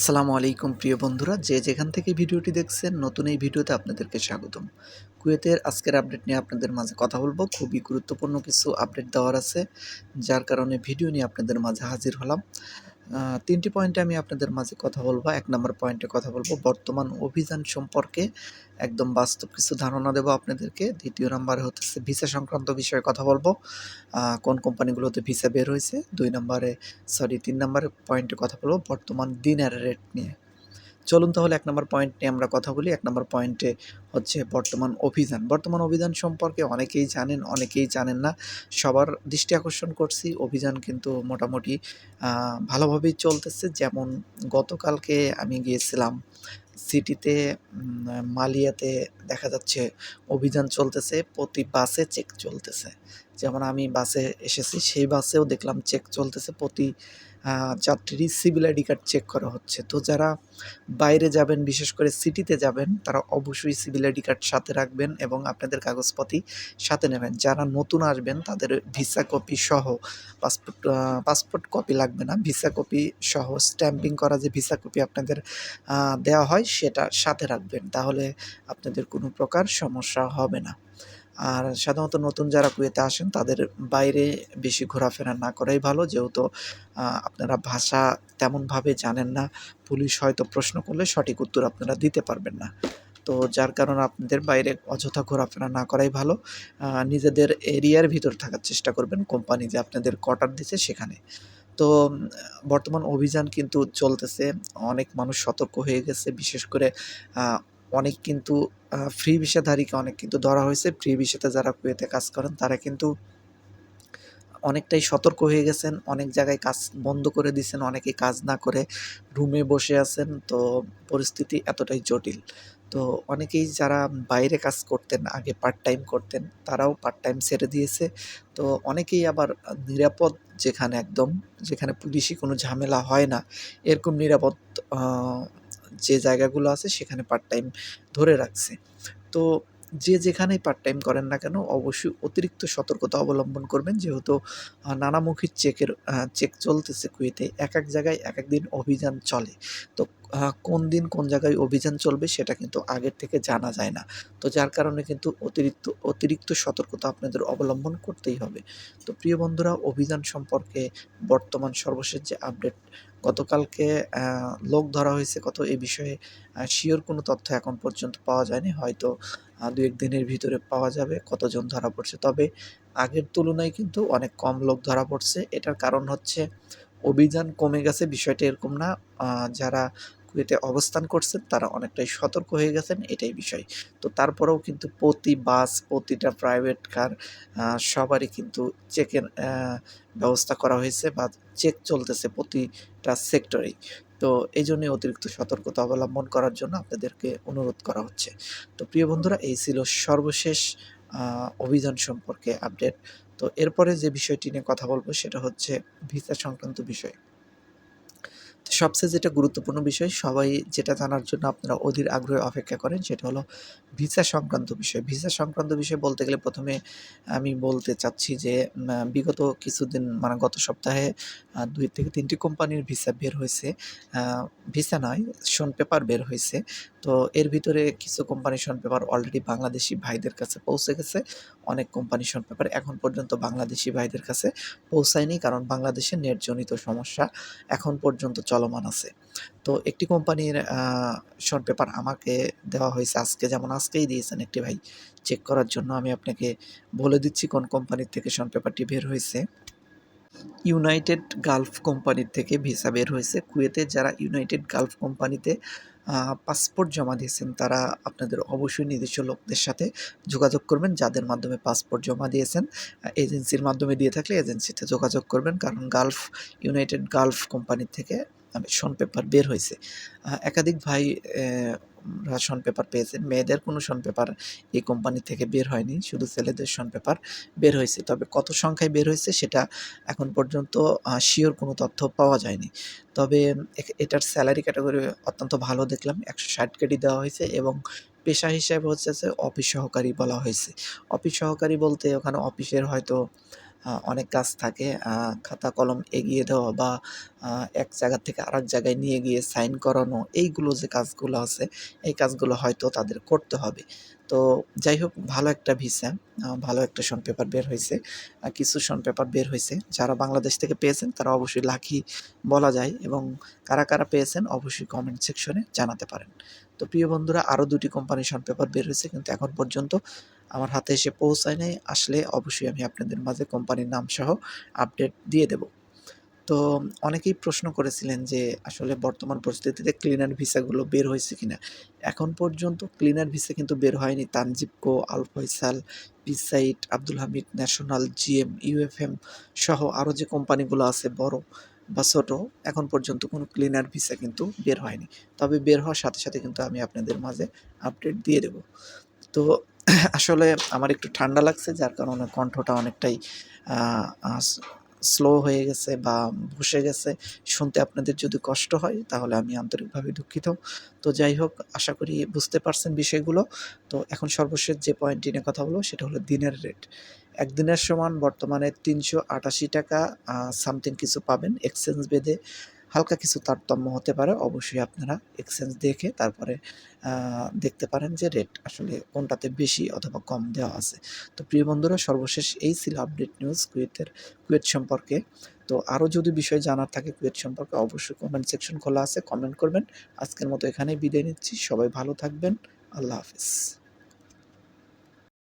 আসসালামু আলাইকুম, প্রিয় বন্ধুরা। যে যেখান থেকে ভিডিওটি দেখছেন, নতুন এই ভিডিওতে আপনাদেরকে স্বাগতম। কুয়েতের আজকের আপডেট নিয়ে আপনাদের মাঝে কথা বলব। খুবই গুরুত্বপূর্ণ কিছু আপডেট দেওয়ার আছে, যার কারণে ভিডিও নিয়ে আপনাদের মাঝে হাজির হলাম। তিনটি পয়েন্টে আমি আপনাদের মাঝে কথা বলব। এক নম্বর পয়েন্টে কথা বলব, বর্তমান অভিযান সম্পর্কে একদম বাস্তব কিছু ধারণা দেবো আপনাদেরকে। দ্বিতীয় নম্বরে হচ্ছে ভিসা সংক্রান্ত বিষয়ে কথা বলব। কোন কোম্পানিগুলোতে ভিসা বের হয়েছে? দুই নম্বরে সরি তিন নম্বরে পয়েন্টে কথা বলব, বর্তমান দিনের রেট নিয়ে। চলুন তাহলে এক নম্বর পয়েন্ট নিয়ে আমরা কথা বলি। এক নম্বর পয়েন্টে হচ্ছে বর্তমান অভিযান। বর্তমান অভিযান সম্পর্কে অনেকেই জানেন অনেকেই জানেন না। সবার দৃষ্টি আকর্ষণ করছি, অভিযান কিন্তু মোটামুটি ভালোভাবেই চলতেছে। যেমন গতকালকে আমি গিয়েছিলাম সিটিতে মালিয়াতে দেখা যাচ্ছে অভিযান চলতেছে, প্রতি বাসে চেক চলতেছে। যেমন আমি বাসে এসেছি, সেই বাসেও দেখলাম চেক চলতেছে প্রতি আহ, যাত্রীরই সিভিল আইডি কার্ড চেক করা হচ্ছে। তো যারা বাইরে যাবেন বিশেষ করে সিটিতে যাবেন তারা অবশ্যই সিভিল আইডি কার্ড সাথে রাখবেন এবং আপনাদের কাগজপাতি সাথে নেবেন। যারা নতুন আসবেন তাদের ভিসা কপি সহ পাসপোর্ট পাসপোর্ট কপি লাগবে না। ভিসা কপি সহ স্ট্যাম্পিং করা যে ভিসা কপি আপনাদের দেওয়া হয় সেটা সাথে রাখবেন। তাহলে আপনাদের কোনো প্রকার সমস্যা হবে না। আর সাধারণত নতুন যারা কুয়েতে আসেন, তাদের বাইরে বেশি ঘোরাফেরা না করাই ভালো। যেহেতু আপনারা ভাষা তেমনভাবে জানেন না, পুলিশ হয়তো প্রশ্ন করলে সঠিক উত্তর আপনারা দিতে পারবেন না। তো যার কারণে আপনাদের বাইরে অযথা ঘোরাফেরা না করাই ভালো। নিজেদের এরিয়ার ভিতর থাকার চেষ্টা করবেন, কোম্পানি যে আপনাদের কোয়ার্টার দিচ্ছে সেখানে। তো, বর্তমান অভিযান কিন্তু চলতেছে, অনেক মানুষ সতর্ক হয়ে গেছে, বিশেষ করে অনেক কিন্তু ফ্রি ভিসাধারীকে অনেক কিন্তু ধরা হয়েছে। ফ্রি ভিসাতে যারা কুয়েতে কাজ করেন, তারা কিন্তু অনেকটাই সতর্ক হয়ে গেছেন। অনেক জায়গায় কাজ বন্ধ করে দিয়েছেন, অনেকে কাজ না করে রুমে বসে আছেন। তো পরিস্থিতি এতটাই জটিল। তো অনেকেই যারা বাইরে কাজ করতেন, আগে পার্ট টাইম করতেন, তারাও পার্ট টাইম ছেড়ে দিয়েছে। তো অনেকেই আবার নিরাপদ যেখানে একদম, যেখানে পুলিশি কোনো ঝামেলা হয় না, এরকম নিরাপদ যে জায়গাগুলো আছে সেখানে পার্ট টাইম ধরে রাখছে। তো যে যেখানেই পার্ট টাইম করেন না কেন, অবশ্যই অতিরিক্ত সতর্কতা অবলম্বন করবেন। যেহেতু নানামুখী চেকের চেক চলতেছে কুয়েতে, এক এক জায়গায় এক এক দিন অভিযান চলে। তো কোন দিন কোন জায়গায় অভিযান চলবে সেটা কিন্তু আগের থেকে জানা যায় না। তো যার কারণে কিন্তু অতিরিক্ত অতিরিক্ত সতর্কতা আপনাদের অবলম্বন করতেই হবে। তো প্রিয় বন্ধুরা, অভিযান সম্পর্কে বর্তমান সর্বশেষ যে আপডেট গতকালকে লোক ধরা হয়েছে কত এ বিষয়ে শিওর কোনো তথ্য এখন পর্যন্ত পাওয়া যায়নি। হয়তো দু এক দিনের ভিতরে পাওয়া যাবে, কতজন ধরা পড়ছে। তবে আগের তুলনায় কিন্তু অনেক কম লোক ধরা পড়ছে। এটার কারণ হচ্ছে অভিযান কমে গেছে, বিষয়টা এরকম না। যারা কুয়েতে অবস্থান করছেন, তারা অনেকটাই সতর্ক হয়ে গেছেন, এটাই বিষয়। তো তারপরেও কিন্তু প্রতি বাস, প্রতিটা প্রাইভেট কার সবারই কিন্তু চেকের ব্যবস্থা করা হয়েছে বা চেক চলতেছে প্রতিটা সেক্টরেই তো এই জন্যই অতিরিক্ত সতর্কতা অবলম্বন করার জন্য আপনাদেরকে অনুরোধ করা হচ্ছে। তো প্রিয় বন্ধুরা, এই ছিল সর্বশেষ অভিযান সম্পর্কে আপডেট। তো এরপরে যে বিষয়টি নিয়ে কথা বলব সেটা হচ্ছে ভিসা সংক্রান্ত বিষয়। সবচেয়ে যেটা গুরুত্বপূর্ণ বিষয়, সবাই যেটা জানার জন্য আপনারা অধীর আগ্রহে অপেক্ষা করেন, সেটা হলো ভিসা সংক্রান্ত বিষয়। ভিসা সংক্রান্ত বিষয় বলতে গেলে প্রথমে আমি বলতে চাচ্ছি যে বিগত কিছুদিন মানে গত সপ্তাহে দুই থেকে তিনটি কোম্পানির ভিসা বের হয়েছে। ভিসা নয় শোন পেপার বের হয়েছে। তো এর ভিতরে কিছু কোম্পানি শোন পেপার অলরেডি বাংলাদেশি ভাইদের কাছে পৌঁছে গেছে। অনেক কোম্পানি শোন পেপার এখন পর্যন্ত বাংলাদেশি ভাইদের কাছে পৌঁছায়নি, কারণ বাংলাদেশে নেটজনিত সমস্যা এখন পর্যন্ত চলমান আছে। তো একটি কোম্পানির শর্ট পেপার আমাকে দেওয়া হয়েছে আজকে, যেমন আজকেই দিয়েছেন একটি ভাই। চেক করার জন্য আমি আপনাকে বলে দিচ্ছি কোন কোম্পানির থেকে শর্ট পেপারটি বের হয়েছে। ইউনাইটেড গালফ কোম্পানির থেকে ভিসা বের হয়েছে। কুয়েতে যারা ইউনাইটেড গালফ কোম্পানিতে পাসপোর্ট জমা দিয়েছেন, তারা আপনাদের অবশ্যই নিজস্ব লোকদের সাথে যোগাযোগ করবেন, যাদের মাধ্যমে পাসপোর্ট জমা দিয়েছেন। এজেন্সির মাধ্যমে দিয়ে থাকলে এজেন্সিতে যোগাযোগ করবেন, কারণ গালফ, ইউনাইটেড গালফ কোম্পানির থেকে শন পেপার বের হয়েছে। একাধিক ভাই শন পেপার পেয়েছেন। মেয়েদের কোনো শন পেপার এই কোম্পানি থেকে বের হয়নি, শুধু ছেলেদের শন পেপার বের হয়েছে। তবে কত সংখ্যায় বের হয়েছে সেটা এখন পর্যন্ত শিওর কোনো তথ্য পাওয়া যায়নি। তবে এটার স্যালারি ক্যাটাগরি অত্যন্ত ভালো দেখলাম। একশো ষাট কেডি দেওয়া হয়েছে এবং পেশা হিসাবে হচ্ছে অফিস সহকারী বলা হয়েছে। অফিস সহকারী বলতে ওখানে অফিসের হয়তো অনেক কাজ থাকে। খাতা কলম এগিয়ে দেওয়া বা এক জায়গা থেকে আরেক জায়গায় নিয়ে গিয়ে সাইন করানো এইগুলো যে কাজগুলো আছে, এই কাজগুলো হয়তো তাদের করতে হবে। তো যাই হোক ভালো একটা ভিসা, ভালো একটা শন পেপার বের হয়েছে কিছু শন পেপার বের হয়েছে যারা বাংলাদেশ থেকে পেয়েছেন তারা অবশ্যই লাকি বলা যায় এবং কারা, কারা পেয়েছেন অবশ্যই কমেন্ট সেকশনে জানাতে পারেন। তো প্রিয় বন্ধুরা আরও ২ টি কোম্পানির শন পেপার বের হয়েছে কিন্তু এখন পর্যন্ত আমার হাতে এসে পৌঁছায় নাই। আসলে অবশ্যই আমি আপনাদের মাঝে কোম্পানির নাম সহ আপডেট দিয়ে দেব। তো অনেকেই প্রশ্ন করেছিলেন যে আসলে বর্তমান পরিস্থিতিতে ক্লিনার ভিসাগুলো বের হয়েছে কিনা? এখন পর্যন্ত ক্লিনার ভিসা কিন্তু বের হয়নি। তানজিবকো, Al Faisal, পিসাইট, Abdul Hamid, National, GM, UFM সহ আরও যে কোম্পানিগুলো আছে বড় বা ছোটো এখন পর্যন্ত কোনো ক্লিনার ভিসা কিন্তু বের হয়নি। তবে বের হওয়ার সাথে, সাথে কিন্তু আমি আপনাদের মাঝে আপডেট দিয়ে দেব। তো আসলে আমার একটু ঠান্ডা লাগছে, যার কারণে কণ্ঠটা অনেকটাই স্লো হয়ে গেছে বা বসে গেছে। শুনতে আপনাদের যদি কষ্ট হয়, তাহলে আমি আন্তরিকভাবে দুঃখিত। তো যাই হোক, আশা করি বুঝতে পারছেন বিষয়গুলো। তো এখন সর্বশেষ যে পয়েন্টটি নিয়ে কথা বলব, সেটা হলো দিনের রেট। একদিনের সমান বর্তমানে ৳৩৮৮ টাকা সামথিং কিছু পাবেন এক্সচেঞ্জ ভেদে হালকা কিছু তারতম্য হতে পারে। অবশ্যই আপনারা এক্সচেঞ্জ দেখে তারপরে দেখতে পারেন যে রেট আসলে কোনটাতে বেশি অথবা কম দেওয়া আছে। তো প্রিয় বন্ধুরা সর্বশেষ এই ছিল আপডেট নিউজ কুয়েতের কুয়েত সম্পর্কে। তো আরও যদি বিষয় জানার থাকে কুয়েত সম্পর্কে অবশ্যই কমেন্ট সেকশন খোলা আছে, কমেন্ট করবেন। আজকের মতো এখানেই বিদায় নিচ্ছি। সবাই ভালো থাকবেন। আল্লাহ হাফেজ।